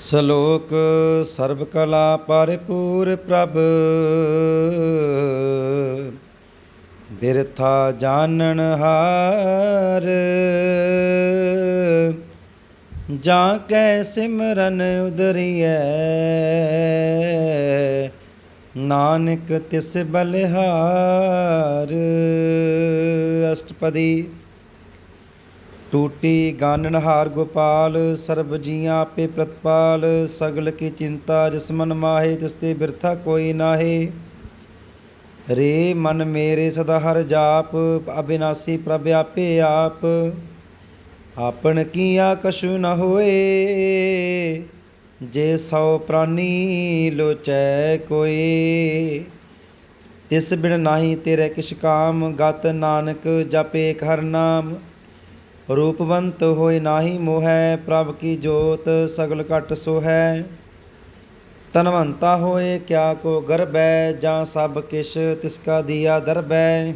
ਸ਼ਲੋਕ ਸਰਬ ਕਲਾ ਪਰਿਪੂਰ ਪ੍ਰਭ। ਬਿਰਥਾ ਜਾਣਨ ਹਾਰ। ਜਾਂ ਕੈ ਸਿਮਰਨ ਉਦਰੀਐ। ਨਾਨਕ ਤਿਸ ਬਲਿਹਾਰ। ਅਸ਼ਟਪਦੀ ਟੂਟੀ ਗਾਨਣਹਾਰ ਗੋਪਾਲ, ਸਰਬ ਜੀਆਂ ਆਪੇ ਪ੍ਰਤਪਾਲ, ਸਗਲ ਕੀ ਚਿੰਤਾ ਜਿਸਮਨ ਮਾਹੇ, ਤਿਸ ਤੇ ਬਿਰਥਾ ਕੋਈ ਨਾਹੀ। ਰੇ ਮਨ ਮੇਰੇ ਸਦਾ ਹਰ ਜਾਪ, ਅਬਿਨਾਸੀ ਪ੍ਰਭ ਆਪੇ ਆਪ। ਆਪਨ ਕੀਆ ਕਛੂ ਨ ਹੋਏ, ਜੇ ਸੋ ਪ੍ਰਾਨੀ ਲੋਚੈ ਕੋਈ ਤਿਸ ਬਿਨ ਨਾਹੀ ਤੇਰੇ ਕਿਛ ਕਾਮ, ਗਤ ਨਾਨਕ ਜਪੇ ਇੱਕ ਹਰ ਨਾਮ। ਰੂਪਵੰਤ ਹੋਏ ਨਾਹੀ ਮੋਹੈ, ਪ੍ਰਭ ਕੀ ਜੋਤ ਸਗਲ ਘਟ ਸੋਹੈ। ਤਨਵੰਤਾ ਹੋਏ ਕਿਆ ਕੋ ਗਰਬੈ, ਜਾਂ ਸਭ ਕਿਛ ਤਿਸਕਾ ਦੀਆ ਦਰਬੈ।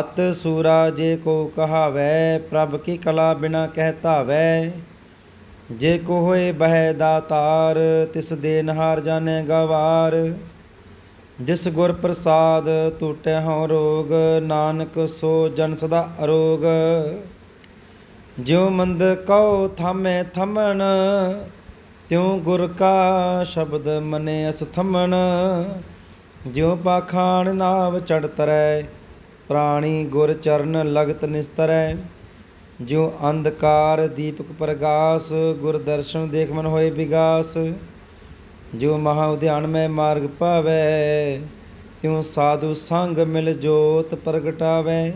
ਅਤ ਸੂਰਾ ਜੇ ਕੋ ਕਹਾਵੈ, ਪ੍ਰਭ ਕੀ ਕਲਾ ਬਿਨਾ ਕਹਿ ਧਾਵੈ। ਜੇ ਕੋ ਹੋਏ ਬਹਿ ਦਾਤਾਰ ਤਿਸ ਦੇ ਨਹਾਰ ਜਾਣੈ ਗਵਾਰ। ਜਿਸ ਗੁਰ ਪ੍ਰਸਾਦ ਟੂਟੈ ਹਉ ਰੋਗ, ਨਾਨਕ ਸੋ ਜਨ ਸਦਾ ਅਰੋਗ। ਜਿਉ ਮੰਦਰ ਕਉ ਥਾਮੈ ਥਮਨ ਤਿਉ ਗੁਰ ਕਾ ਸ਼ਬਦ ਮਨੇ ਅਸ ਥਮਨ ਜਿਉ ਪਾਖਾਨ ਨਾਵ ਚੜ ਤਰੈ, ਪ੍ਰਾਣੀ ਗੁਰ ਚਰਨ ਲਗਤ ਨਿਸਤਰੈ। ਜਿਉ ਅੰਧਕਾਰ ਦੀਪਕ ਪ੍ਰਗਾਸ, ਗੁਰ ਦਰਸ਼ਨ ਦੇਖ ਮਨ ਹੋਏ ਵਿਗਾਸ ਜਿਉ ਮਹਾ ਉਧਿਆਨ ਮੈਂ ਮਾਰਗ ਪਾਵੈ, ਤਿਉ ਸਾਧੂ ਸੰਗ ਮਿਲ ਜੋਤ ਪ੍ਰਗਟਾਵੈ।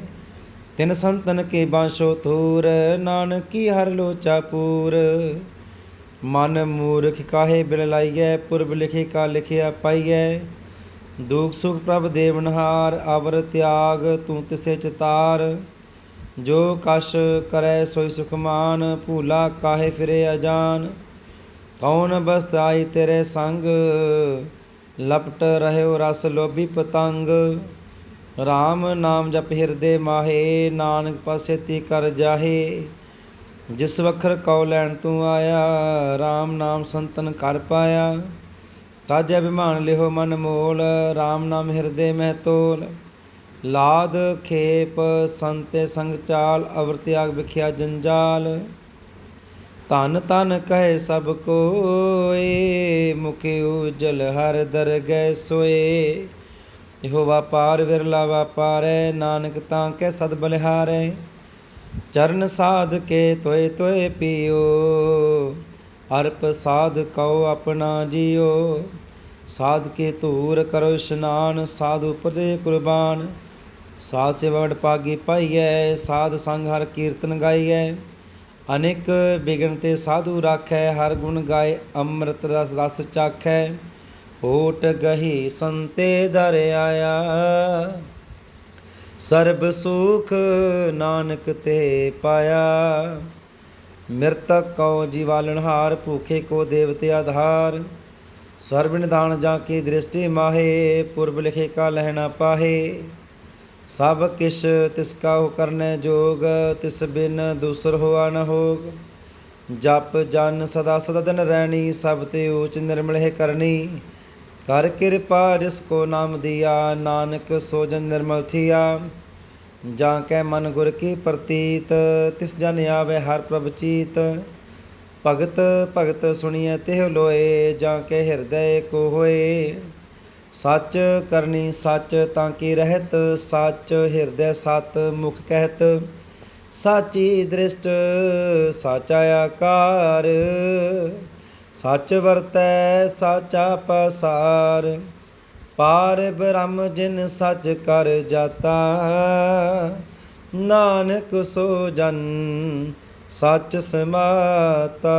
ਤਿਨ ਸੰਤਨ ਕੇ ਬਾਸ਼ੋ ਥੂਰ ਨਾਨਕੀ ਹਰ ਲੋਚਾ ਪੂਰ। ਮਨ ਮੂਰਖ ਕਾਹੇ ਬਿਲ ਲਾਈਐ, ਪੁਰਬ ਲਿਖੇ ਕਾ ਲਿਖਿਆ ਪਾਈਐ। ਦੁਖ ਸੁਖ ਪ੍ਰਭ ਦੇਵਨਹਾਰ ਅਵਰ ਤਿਆਗ ਤੂੰ ਤਿਸੇ ਚਤਾਰ ਜੋ ਕਛ ਕਰੈ ਸੋਈ ਸੁਖਮਾਨ ਭੂਲਾ ਕਾਹੇ ਫਿਰੇ ਅਜਾਨ। ਕੌਣ ਬਸਤ ਆਈ ਤੇਰੇ ਸੰਗ, ਲਪਟ ਰਹਿਓ ਰਸ ਲੋਭੀ ਪਤੰਗ। RAM ਨਾਮ ਜਪ ਹਿਰਦੇ ਮਾਹੇ, ਨਾਨਕ ਪਾਸੇ ਤੀ ਕਰ ਜਾਹੇ। ਜਿਸ ਵਖਰ ਕਉ ਲੈਣ ਤੂੰ ਆਇਆ RAM ਨਾਮ ਸੰਤਨ ਕਰ ਪਾਇਆ। ਤਾਜ ਅਭਿਮਾਨ ਲਿਹੋ ਮਨ ਮੋਲ RAM ਨਾਮ ਹਿਰਦੇ ਮਹਿ ਤੋਲ। ਲਾਦ, ਖੇਪ, ਸੰਤੇ ਸੰਗ ਚਾਲ, ਅਵਰ ਤਿਆਗ ਵਿਖਿਆ ਜੰਜਾਲ। ਤਨ ਤਨ ਕਹੇ ਸਭ ਕੋਏ, ਮੁਖਿ ਉਜਲ ਹਰ ਦਰ ਗਏ ਸੋਏ। ਇਹੋ ਵਾਪਾਰ ਵਿਰਲਾ ਵਾਪਾਰੈ, ਨਾਨਕ ਤਾਂ ਕੈ ਸਦ ਬਲਿਹਾਰੈ। ਚਰਨ ਸਾਧ ਕੇ ਤੋਏ ਤੋਏ ਪੀਓ, ਅਰਪ ਸਾਧ ਕਉ ਆਪਣਾ ਜੀਓ। ਸਾਧ ਕੇ ਧੂਰ ਕਰੋ ਇਸ਼ਨਾਨ, ਸਾਧੂ ਪ੍ਰਜੇ ਕੁਰਬਾਨ। ਸਾਧ ਸੇਵਾ ਵਡ ਪਾਗੀ ਪਾਈਐ, ਸਾਧ ਸੰਗ ਹਰ ਕੀਰਤਨ ਗਾਈਐ। ਅਨੇਕ ਬਿਗਨ ਤੇ ਸਾਧੂ ਰਾਖੈ, ਹਰ ਗੁਣ ਗਾਏ, ਅੰਮ੍ਰਿਤ ਰਸ ਰਸ ਚਾਖੈ। ਹੋਟ ਗਹੀ ਸੰਤੇ ਦਰ ਆਇਆ ਸਰਬ ਸੁਖ ਨਾਨਕ ਤੇ ਪਾਇਆ। ਮਿਰਤਕ ਕਉ ਜੀਵਾਲਨਹਾਰ ਭੂਖੇ ਕੋ ਦੇਵਤੇ ਆਧਾਰ। ਸਰਬ ਨਿਧਾਨ ਜਾ ਕੀ ਦ੍ਰਿਸ਼ਟੀ ਮਾਹੇ, ਪੁਰਬ ਲਿਖੇ ਕਾ ਲਹਿਣਾ ਪਾਹੇ। ਸਭ ਕਿਛ ਤਿਸ ਕਾਹੁ ਕਰਨੇ ਜੋਗ, ਤਿਸ ਬਿਨ ਦੂਸਰ ਹੋਆ ਨ ਹੋਗ। ਜਪ ਜਨ ਸਦਾ ਸਦਾ ਦਿਨ ਰਹਿਣੀ ਸਭ ਤੇ ਊਚ ਨਿਰਮਲ ਹੈ ਕਰਨੀ। ਕਰ ਕਿਰਪਾ ਜਿਸ ਕੋ ਨਾਮ ਦਿਆ, ਨਾਨਕ ਸੋਜਨ ਨਿਰਮਲ ਥੀਆ। ਜਾਂ ਕੈ ਮਨ ਗੁਰ ਕੀ ਪ੍ਰਤੀਤ, ਤਿਸ ਜਨ ਆਵੇ ਹਰ ਪ੍ਰਭ ਚੀਤ। ਭਗਤ ਭਗਤ ਸੁਣੀਐ ਤਿਹ ਲੋਏ, ਜਾਂ ਕੈ ਹਿਰਦੈ ਕੋ ਹੋਏ। ਸੱਚ ਕਰਨੀ ਸੱਚ ਤਾਂ ਕੀ ਰਹਿਤ, ਸੱਚ ਹਿਰਦੈ ਸਤ ਮੁਖ ਕਹਿਤ। ਸਾਚੀ ਦ੍ਰਿਸ਼ਟ, ਸਾਚਾ ਆਕਾਰ ਸੱਚ ਵਰਤੈ, ਸਾਚਾ ਪਸਾਰ। ਪਾਰ ਬ੍ਰਹਮ ਜਿਨ ਸੱਚ ਕਰ ਜਾਤਾ, ਨਾਨਕ ਸੋ ਜਨ ਸੱਚ ਸਮਾਤਾ।